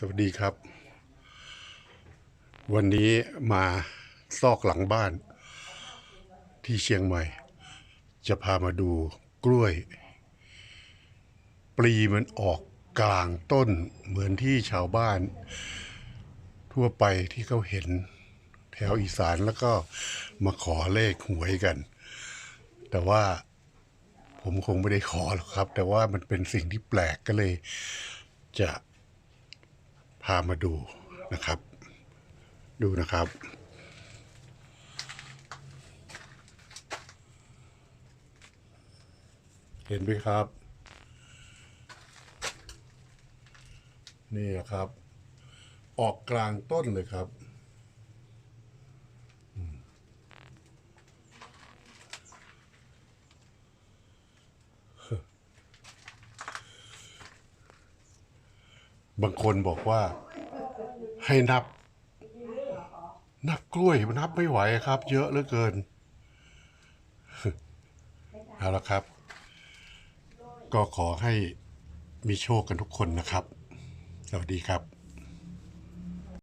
สวัสดีครับ วันนี้มาซอกหลังบ้าน ที่เชียงใหม่ จะพามาดูกล้วย ปลีมันออกกลางต้นเหมือนที่ชาวบ้าน ทั่วไปที่เขาเห็นแถวอีสานแล้วก็มาขอเลขหวยกัน แต่ว่าผมคงไม่ได้ขอหรอกครับ แต่ว่ามันเป็นสิ่งที่แปลกก็เลยจะ พามาดูนะครับ ดูนะครับ เห็นไหมครับ นี่นะครับ ออกกลางต้นเลยครับ บางคนบอกว่าให้นับ นับกล้วยมันนับไม่ไหวครับ เยอะเหลือเกิน เอาละครับ ก็ขอให้มีโชคกันทุกคนนะครับ สวัสดีครับ